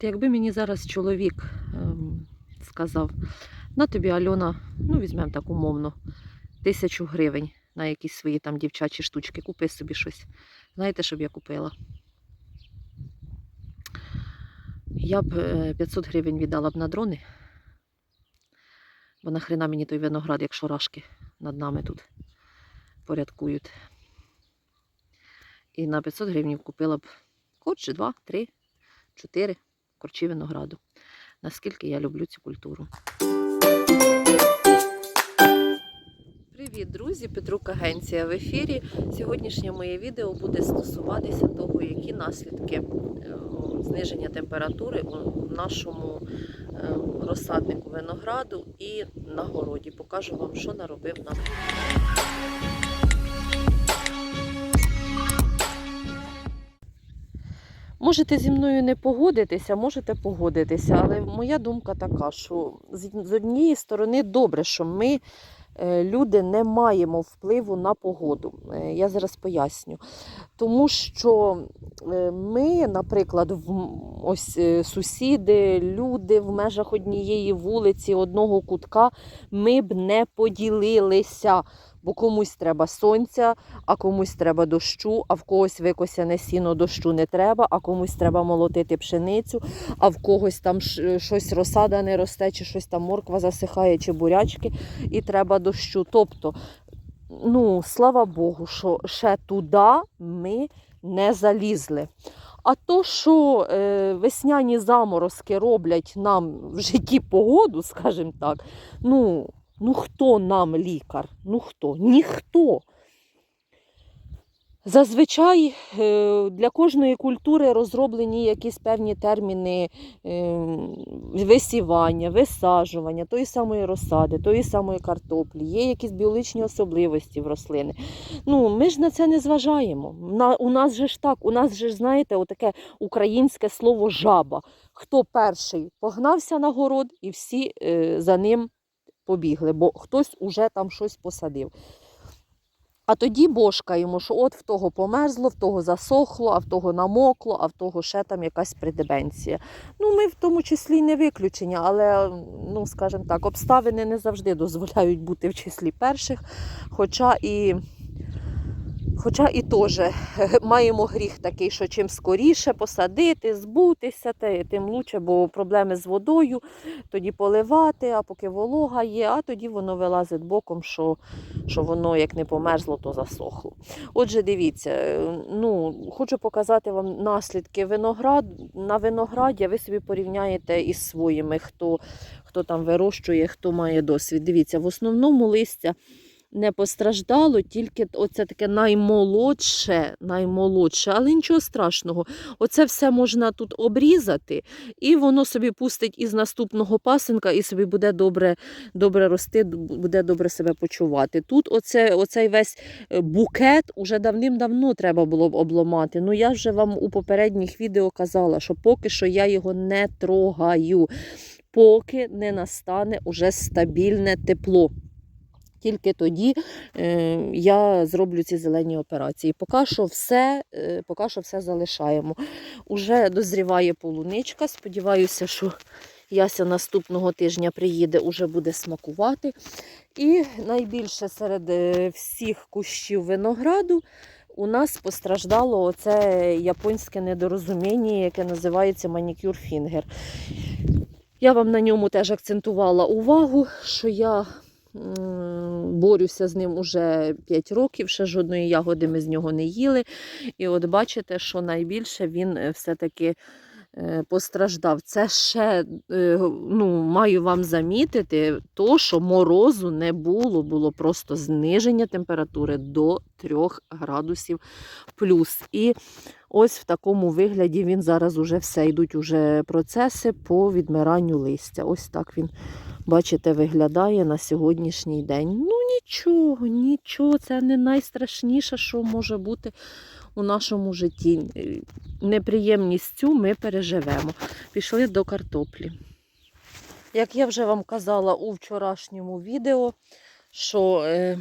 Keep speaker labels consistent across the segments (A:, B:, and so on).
A: От якби мені зараз чоловік ем, сказав, на тобі Альона, ну візьмемо так умовно, тисячу гривень на якісь свої там дівчачі штучки, купи собі щось. Знаєте, що б я купила? Я б е, 500 гривень віддала б на дрони. Бо нахрена мені той виноград, якщо рашки над нами тут порядкують. І на 500 гривень купила б корч, два, три, чотири корчі винограду. Наскільки я люблю цю культуру. Привіт, друзі! Петрук Агенція в ефірі. Сьогоднішнє моє відео буде стосуватися того, які наслідки е, зниження температури у нашому е, розсаднику винограду і на городі. Покажу вам, що наробив нам. Можете зі мною не погодитися, можете погодитися, але моя думка така, що з однієї сторони добре, що ми, е, люди, не маємо впливу на погоду. Е, Я зараз поясню. Тому що е, ми, наприклад, ось сусіди, люди в межах однієї вулиці, одного кутка, ми б не поділилися. Бо комусь треба сонця, а комусь треба дощу, а в когось викосяне сіно дощу не треба, а комусь треба молотити пшеницю, а в когось там щось розсада не росте, чи щось там морква засихає, чи бурячки, і треба дощу. Тобто, ну, слава Богу, що ще туди ми не залізли. А то, що е, весняні заморозки роблять нам в житті погоду, скажімо так, ну, ну хто нам лікар? Ну хто? Ніхто. Зазвичай е, для кожної культури розроблені якісь певні терміни е, висівання, висаджування тої самої розсади, тої самої картоплі, є якісь біологічні особливості в рослини. Ну, ми ж на це не зважаємо. У нас же ж так, у нас же знаєте, отаке українське слово жаба. Хто перший погнався на город, і всі е, за ним побігли, бо хтось уже там щось посадив. А тоді бошкаємо, що от в того померзло, в того засохло, а в того намокло, а в того ще там якась придебенція. Ну, ми в тому числі не виключення, але, ну, скажімо так, обставини не завжди дозволяють бути в числі перших. Хоча і, хоча і теж маємо гріх такий, що чим скоріше посадити, збутися, тим лучше, бо проблеми з водою, тоді поливати, а поки волога є, а тоді воно вилазить боком, що що воно як не померзло, то засохло. Отже, дивіться, е, ну, хочу показати вам наслідки виноград. На винограді ви собі порівняєте із своїми, хто, хто там вирощує, хто має досвід. Дивіться, в основному листя не постраждало, тільки оце таке наймолодше, наймолодше, але нічого страшного. Оце все можна тут обрізати, і воно собі пустить із наступного пасинка і собі буде добре добре рости, буде добре себе почувати. Тут оце, оцей весь е, букет уже давним-давно треба було б обламати. Ну я вже вам у попередніх відео казала, що поки що я його не трогаю, поки не настане уже стабільне тепло. Тільки тоді е, я зроблю ці зелені операції. Поки що все, е, поки що все залишаємо. Уже дозріває полуничка. Сподіваюся, що Яся наступного тижня приїде, уже буде смакувати. І найбільше серед е, всіх кущів винограду у нас постраждало оце японське недорозуміння, яке називається манікюр фінгер. Я вам на ньому теж акцентувала увагу, що я борюся з ним уже 5 років, ще жодної ягоди ми з нього не їли. І от бачите, що найбільше він е, все-таки е, постраждав. Це ще е, ну, маю вам замітити, то, що морозу не було, було просто зниження температури до 3 градусів плюс. І ось в такому вигляді він зараз уже все йдуть уже процеси по відмиранню листя. Ось так він, бачите, виглядає на сьогоднішній день. Ну нічого, нічого, це не найстрашніше, що може бути у нашому житті. Неприємність цю ми переживемо. Пішли до картоплі. Як я вже вам казала у вчорашньому відео, що е,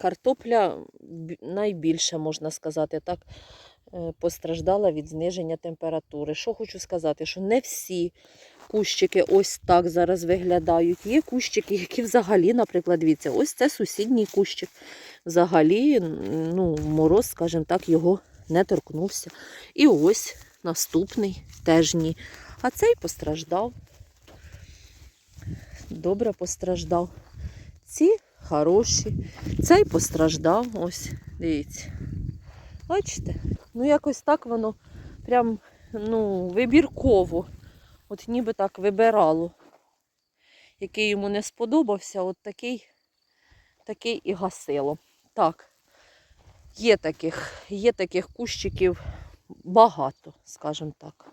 A: картопля найбільше, можна сказати так, е, постраждала від зниження температури. Що хочу сказати, що не всі кущики ось так зараз виглядають. Є кущики, які взагалі, наприклад, дивіться, ось це сусідній кущик. Взагалі, ну, мороз, скажімо так, його не торкнувся. І ось наступний теж ні. А цей постраждав. Добре постраждав. Ці хороші. Цей постраждав. Ось, дивіться. Бачите? Ну, якось так воно прям ну, вибірково. От ніби так вибирало. Який йому не сподобався, от такий, такий і гасило. Так, є таких, є таких кущиків багато, скажімо так.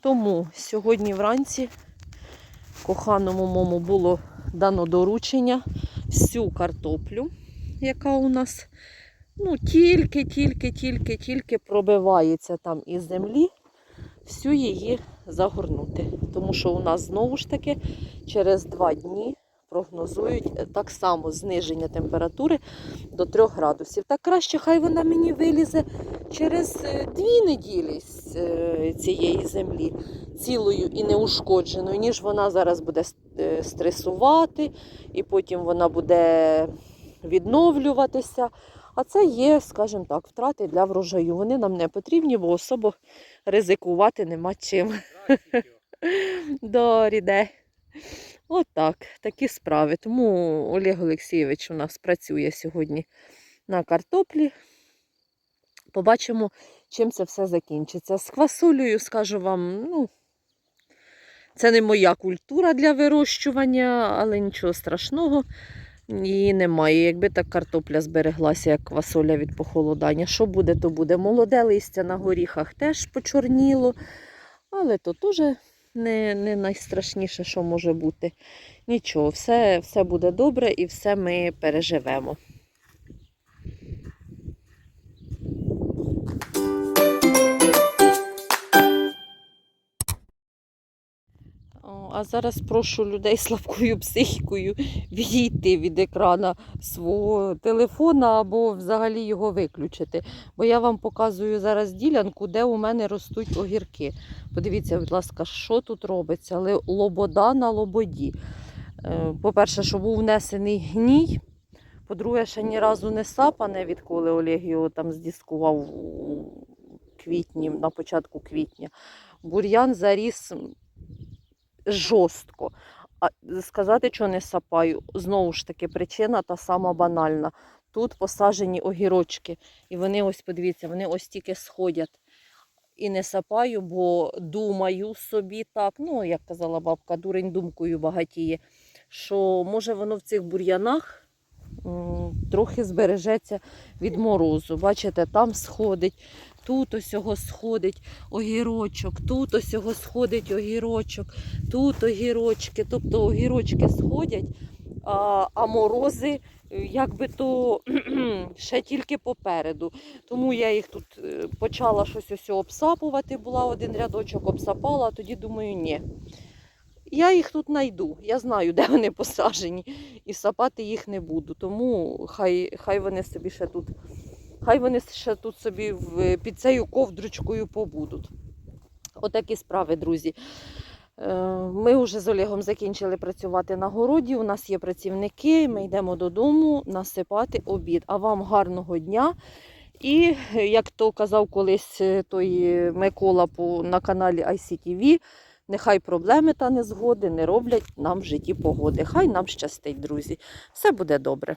A: Тому сьогодні вранці коханому мому було дано доручення всю картоплю, яка у нас ну, тільки, тільки, тільки, тільки пробивається там із землі, всю її загорнути. Тому що у нас знову ж таки через два дні прогнозують е, так само зниження температури до 3 градусів. Так краще, хай вона мені вилізе через е, дві неділі з е, цієї землі цілою і неушкодженою, ніж вона зараз буде стресувати, і потім вона буде відновлюватися. А це є, скажімо так, втрати для врожаю. Вони нам не потрібні, бо особо ризикувати нема чим. Да, ріде. Отак, такі справи. Тому Олег Олексійович у нас працює сьогодні на картоплі. Побачимо, чим це все закінчиться. З квасолею, скажу вам, ну, це не моя культура для вирощування, але нічого страшного її немає. Якби так картопля збереглася, як квасоля від похолодання. Що буде, то буде. Молоде листя на горіхах теж почорніло, але то теж не, не найстрашніше, що може бути. Нічого, все, все буде добре і все ми переживемо. А зараз прошу людей з слабкою психікою відійти від екрана свого телефона або взагалі його виключити. Бо я вам показую зараз ділянку, де у мене ростуть огірки. Подивіться, будь ласка, що тут робиться, лобода на лободі. Е, По-перше, що був внесений гній. По-друге, ще ні разу не сапане, відколи Олег його там здіскував у квітні, на початку квітня. Бур'ян заріс жорстко. А сказати, що не сапаю, знову ж таки, причина та сама банальна. Тут посаджені огірочки, і вони ось, подивіться, вони ось тільки сходять. І не сапаю, бо думаю собі так, ну, як казала бабка, дурень думкою багатіє, що може воно в цих бур'янах трохи збережеться від морозу. Бачите, там сходить, тут осього сходить огірочок, тут осього сходить огірочок, тут огірочки. Тобто огірочки сходять, а, а морози е, якби то ще тільки попереду. Тому я їх тут е, почала щось ось обсапувати, була один рядочок обсапала, а тоді думаю, ні. Я їх тут знайду. Я знаю, де вони посаджені, і сапати їх не буду. Тому хай, хай вони собі ще тут, хай вони ще тут собі під цією ковдрочкою побудуть. Отакі справи, друзі. Е, Ми вже з Олегом закінчили працювати на городі. У нас є працівники. Ми йдемо додому насипати обід. А вам гарного дня. І як то казав колись е, той Микола на каналі ICTV, нехай проблеми та незгоди не роблять нам в житті погоди. Хай нам щастить, друзі. Все буде добре.